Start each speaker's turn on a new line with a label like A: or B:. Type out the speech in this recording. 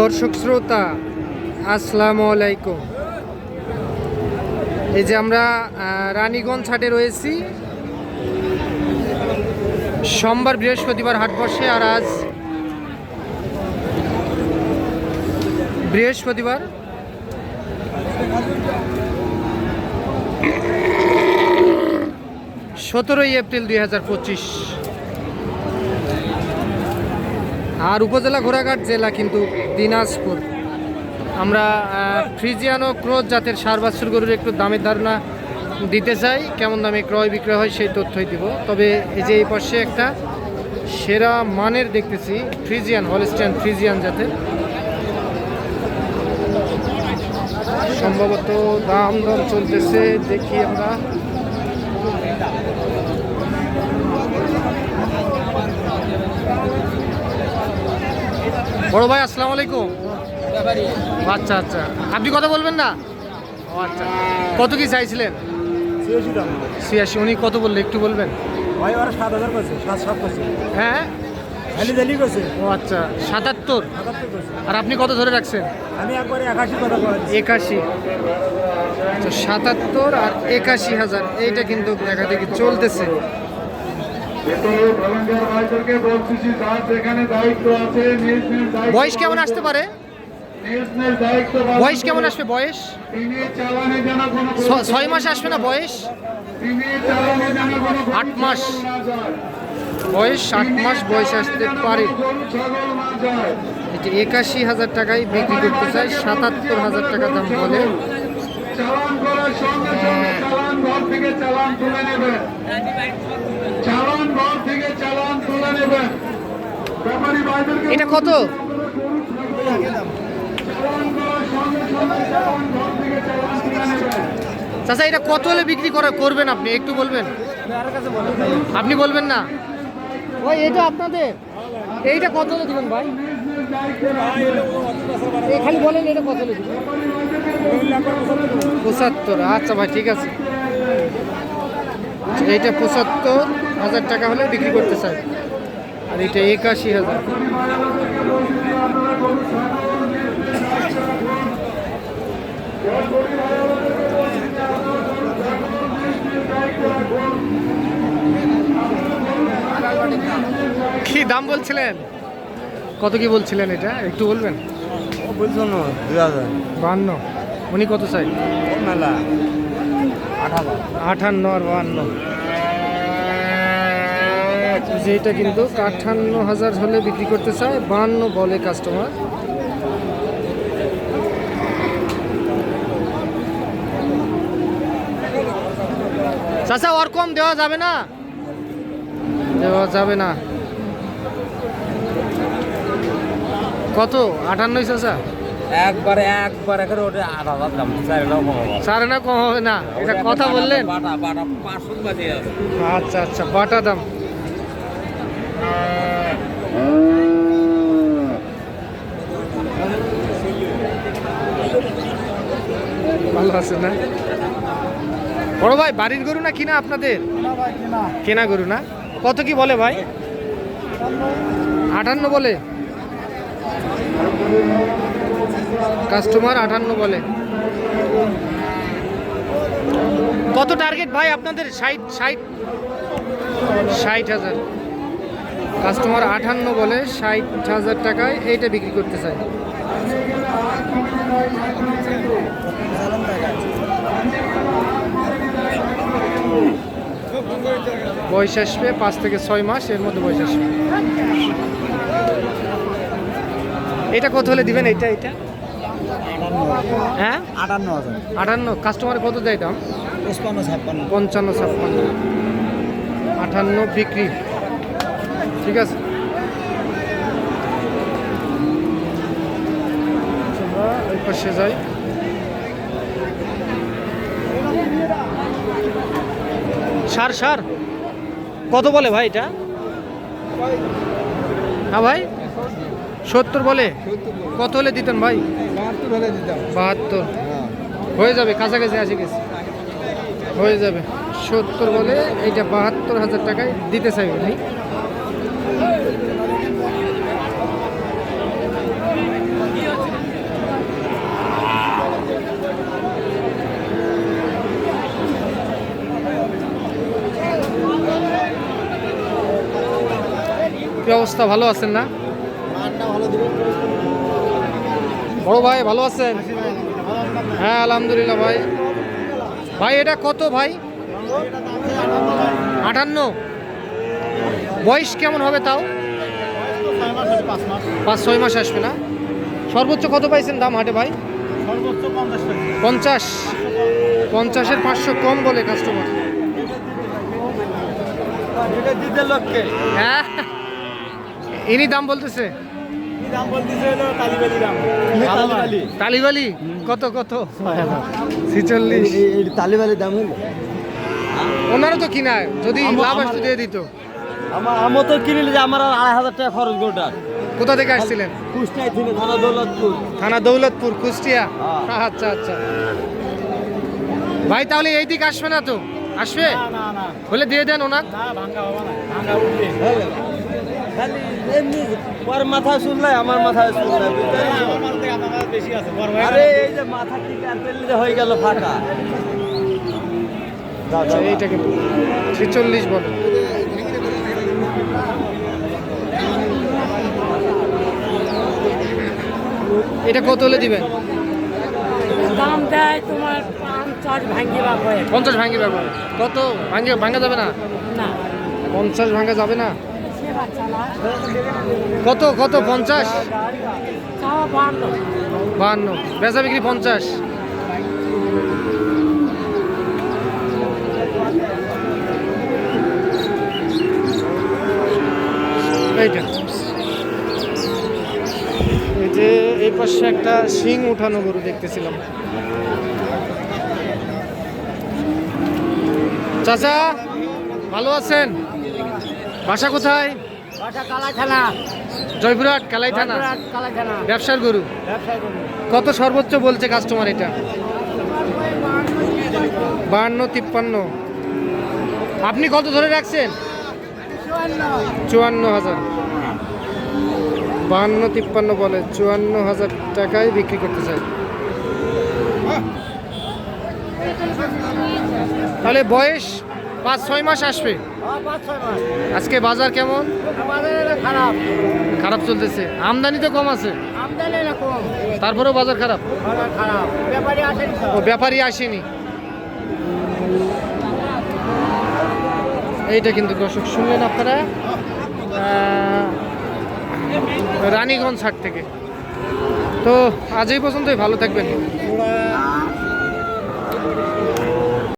A: দর্শক শ্রোতা, আসসালামু আলাইকুম। এই যে আমরা রানীগঞ্জ হাটে রয়েছি। সোমবার বৃহস্পতিবার হাট বসে আর আজ বৃহস্পতিবার। সতেরোই এপ্রিল দুই হাজার পঁচিশ। আর উপজেলা ঘোড়াঘাট জেলা কিন্তু দিনাজপুর। আমরা ফ্রিজিয়ান ক্রোজ জাতের সার বাছুর গরুর একটু দামের ধারণা দিতে চাই, কেমন দামে ক্রয় বিক্রয় হয় সেই তথ্যই দিব। তবে এই যে এই পাশে একটা সেরা মানের দেখতেছি, ফ্রিজিয়ান হলস্টিয়ান ফ্রিজিয়ান জাতের। সম্ভবত দাম দর চলতেছে, দেখি আমরা। বড় ভাই আসসালামু আলাইকুম। আচ্ছা আচ্ছা। আপনি কথা বলবেন না? ও আচ্ছা। কত কি চাইছিলেন?
B: ছিয়াশি
A: উনি কত বললে একটু বলবেন?
B: ভাই ওরা সাত হাজার করছে সাত সাত করছে
A: হ্যাঁ?
B: খালি জালি করছে
A: ও আচ্ছা। সাতাত্তর?
B: সাতাত্তর
A: আর আপনি কত ধরে রাখছেন?
B: আমি একবারে একাশি কথা
A: একাশি। আচ্ছা সাতাত্তর আর একাশি হাজার। এইটা কিন্তু দেখা দেখি চলতেছে।
C: ভেতরে ভলান্টিয়ার ভাইদেরকে বলতেছি যার যেখানে দায়িত্ব আছে নিজ নিজ দায়িত্ব
A: বয়স কেমন আসতে পারে? বয়স কেমন আসবে বয়স? ছয় মাস আসবে না বয়স? আট মাস। বয়স ষাট মাস বয়স আসতে পারে। যে একাশি হাজার টাকায় বিক্রি করতে চাই সাতাত্তর হাজার টাকা দাম বলে।
C: চালান করার সঙ্গে সঙ্গে চালান ঘর থেকে চালান তুলে নেবেন। চালান
A: এটা কত? চাচা এটা কত হলে বিক্রি করা করবেন আপনি? একটু বলবেন। আপনি বলবেন না? ওই এটা আপনাদের। এইটা কত হলে দিবেন ভাই? খালি বলেন এটা কত হলে দিবেন। পঁচাত্তর। আচ্ছা ভাই ঠিক আছে। এইটা পঁচাত্তর। হাজার টাকা হলে বিক্রি করতে চাই। আর এটা একাশি হাজার। কি দাম বলছিলেন? কত কি বলছিলেন এটা? একটু বলবেন?
B: বলছো না দুই হাজার।
A: বাহান্ন উনি কত চাই?
B: মেলা। আঠারো
A: আটান্ন আর বাহান্ন যেটা কিন্তু আটান্ন হাজার হলে বিক্রি করতে চায় বান্ন বলে কাস্টমার চাচা ওর কম দেওয়া যাবে না? দেওয়া যাবে না। কত? আটান্নই চাচা?
B: একবারে একবার একের ওটা আট হাজার দাম
A: না কম হবে। না। এটা কথা বললেন? আচ্ছা আচ্ছা বাটা দাম। ভালো আছে না? বড় ভাই বাড়ির গরু না কিনা আপনাদের? কেনা। গরু না? কত কি বলে ভাই? আটান্ন বলে। কাস্টমার আটান্ন বলে। কত টার্গেট ভাই আপনাদের? ষাট ষাট ষাট হাজার। কাস্টমার আটান্ন বলে ষাট হাজার টাকায় এইটা বিক্রি করতে চাই বয়স আসবে পাঁচ থেকে ছয় মাস এর মধ্যে বয়স আসবে। এটা কত হলে দিবেন এটা এটা হ্যাঁ?
B: আটান্ন
A: আটান্ন কাস্টমার কত দেয় দাম? পঞ্চান্ন ছাপ্পান্ন। আটান্ন বিক্রি। ঠিক আছে। ওই পাশে যাই। সার সার। কত বলে ভাই এটা? হ্যাঁ ভাই সত্তর বলে? কত হলে দিতেন ভাই?
B: বাহাত্তর দিতাম।
A: বাহাত্তর। হয়ে। যাবে কাছাকাছি আসে গেছে। হয়ে যাবে। সত্তর বলে এইটা বাহাত্তর হাজার টাকায় দিতে চাই কি অবস্থা? ভালো আছেন না? বড় ভাই, ভালো আছেন? হ্যাঁ আলহামদুলিল্লাহ ভাই। ভাই, এটা কত ভাই? আটান্ন। বয়স কেমন হবে তাও? পাঁচ ছয় মাস আসবে না? সর্বোচ্চ কত পাইছেন দাম হাটে ভাই? পঞ্চাশ পঞ্চাশের পাঁচশো কম বলে কাস্টমার হ্যাঁ। ইনি দাম বলতেছে? তালিবালি কত কত? ছিচল্লিশ।
B: তালিবালি দাম হইল
A: ওনারও তো কিনায়। যদি লাভ আসতো দিয়ে দিত।
B: আমার আমার তো কিনিলে যে আমার আড়াই হাজার টাকা খরচ গোটা।
A: কোথা থেকে আসছিলেন?
B: কুষ্টাই থেকে থানা দৌলতপুর।
A: থানা দৌলতপুর কুষ্টিয়া?
B: হ্যাঁ।
A: আচ্ছা আচ্ছা। ভাই তাহলে এই দিক আসবে না তো? আসবে? বলে দিয়ে দেন ওনার।
B: ওর মাথায় শুনলাই আমার মাথায় শুনলাই আরে এই যে মাথা হয়ে গেল ফাঁকা।
A: আচ্ছা এইটা কিন্তু ছেচল্লিশ বলে। এটা কত হলে দিবেন?
D: দাম দেয় তোমার পঞ্চাশ ভাঙ্গি বা
A: পঞ্চাশ ভাঙ্গি ব্যবহার কত? ভাঙ্গি ভাঙা যাবে না?
D: না।
A: পঞ্চাশ ভাঙা যাবে না? কত কত? পঞ্চাশ? বাহান্ন বেচা বিক্রি পঞ্চাশ। একটা শিং উঠানো গরু দেখতেছিলাম। চাচা ভালো আছেন? বাসা কোথায়? জয়পুরহাট কালাই থানা? ব্যবসার গরু? কত সর্বোচ্চ বলছে কাস্টমার এটা? বাহান্ন তিপ্পান্ন। আপনি কত ধরে রাখছেন? চুয়ান্ন হাজার। বাহান্ন তিপ্পান্ন বলে চুয়ান্ন হাজার টাকায় বিক্রি করতে চাই। তাহলে বয়স পাঁচ ছয় মাস আসবে।
D: মাস।
A: আজকে বাজার কেমন?
D: খারাপ।
A: খারাপ চলতেছে। আমদানি তো কম আছে। তারপরেও বাজার খারাপ?
D: খারাপ। ব্যাপারী আসেনি
A: ও ব্যাপারী আসেনি। এইটা কিন্তু দর্শক শুনলেন আপনারা। রানীগঞ্জ হাট থেকে। তো আজ এই পর্যন্তই ভালো থাকবেন।